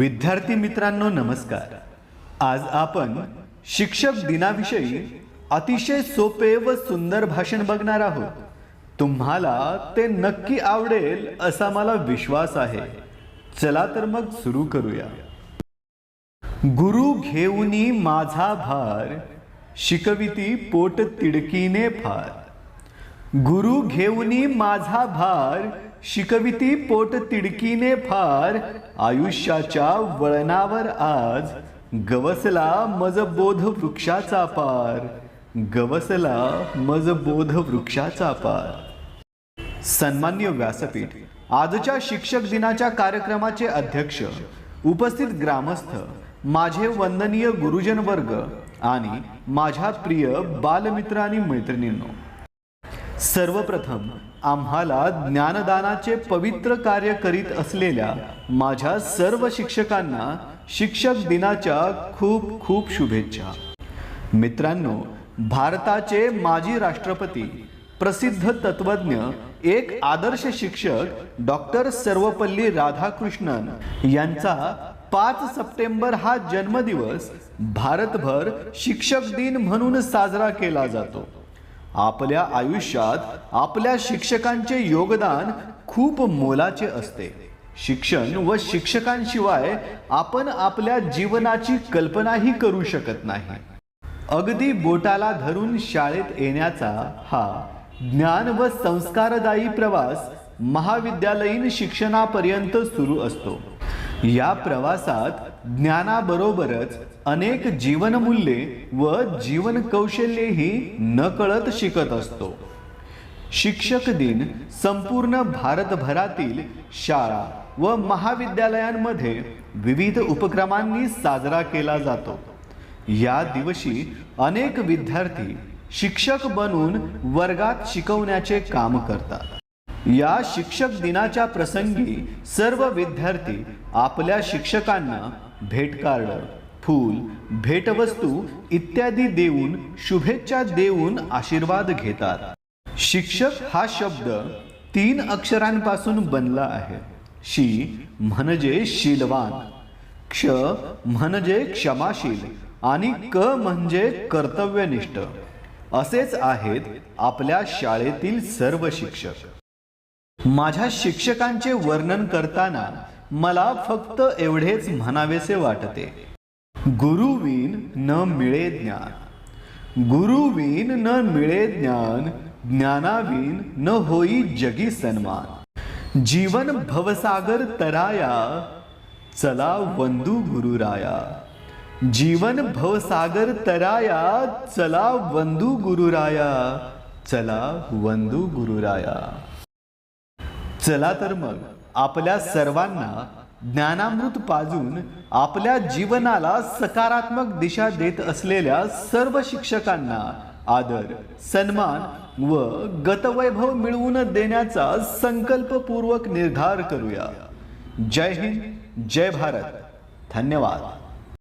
विद्यार्थी मित्रांनो नमस्कार. आज आपण शिक्षक दिनाविषयी अतिशय सोपे व सुंदर भाषण बघणार आहोत. तुम्हाला ते नक्की आवडेल असा मला विश्वास आहे. चला तर मग सुरू करूया. गुरु घेऊनी माझा भार शिकविती पोट तिडकीने फार. गुरु घेऊनी माझा भार शिकविती पोट तिडकीने फार. आयुष्याच्या वळणावर आज गवसला मज बोध वृक्षाचा पार. गवसला मज बोध वृक्षाचा पार. सन्मान्य व्यासपीठ आजच्या शिक्षक दिनाच्या कार्यक्रमाचे अध्यक्ष उपस्थित ग्रामस्थ माझे वंदनीय गुरुजन वर्ग आणि माझ्या प्रिय बालमित्र आणि मैत्रिणींनो सर्वप्रथम आम्हाला ज्ञानदानाचे पवित्र कार्य करीत असलेल्या माझ्या सर्व शिक्षकांना शिक्षक दिनाच्या खूप खूप शुभेच्छा. मित्रांनो भारताचे माजी राष्ट्रपती प्रसिद्ध तत्वज्ञ एक आदर्श शिक्षक डॉक्टर सर्वपल्ली राधाकृष्णन यांचा पाच सप्टेंबर हा जन्मदिवस भारतभर शिक्षक दिन म्हणून साजरा केला जातो. आपल्या आयुष्यात आपल्या शिक्षकांचे योगदान खूप मोलाचे असते. शिक्षण व शिक्षकांशिवाय आपण आपल्या जीवनाची कल्पनाही करू शकत नाही. अगदी बोटाला धरून शाळेत येण्याचा हा ज्ञान व संस्कारदायी प्रवास महाविद्यालयीन शिक्षणापर्यंत सुरू असतो. या प्रवासात ज्ञानाबरोबरच अनेक जीवनमूल्ये व जीवन कौशल्येही नकळत शिकत असतो. शिक्षक दिन संपूर्ण भारतभरातील शाळा व महाविद्यालयांमध्ये विविध उपक्रमांनी साजरा केला जातो. या दिवशी अनेक विद्यार्थी शिक्षक बनून वर्गात शिकवण्याचे काम करतात. या शिक्षक दिनाच्या प्रसंगी सर्व विद्यार्थी आपल्या शिक्षकांना भेटकार्ड फूल भेटवस्तू इत्यादी देऊन शुभेच्छा देऊन आशीर्वाद घेतात. शिक्षक हा शब्द तीन अक्षरांपासून बनला आहे. शी म्हणजे शीलवान क्ष म्हणजे क्षमाशील आणि क म्हणजे कर्तव्यनिष्ठ. असेच आहेत आपल्या शाळेतील सर्व शिक्षक. माझ्या शिक्षकांचे वर्णन करताना मला फक्त एवढेच म्हणावेसे वाटते. गुरुविन न मिळे ज्ञान. गुरुविन न मिळे ज्ञान ज्ञानाविन न होई जगी सन्मान. जीवन भवसागर तराया चला वंदू गुरुराया जीवन भवसागर तराया चला वंदू गुरुराया चला वंदू गुरुराया चला तर मग आपल्या सर्वांना ज्ञानामृत पाजून आपल्या जीवनाला सकारात्मक दिशा देत असलेल्या सर्व शिक्षकांना आदर सन्मान व गतवैभव मिळवून देण्याचा संकल्पपूर्वक निर्धार करूया. जय हिंद जय भारत. धन्यवाद.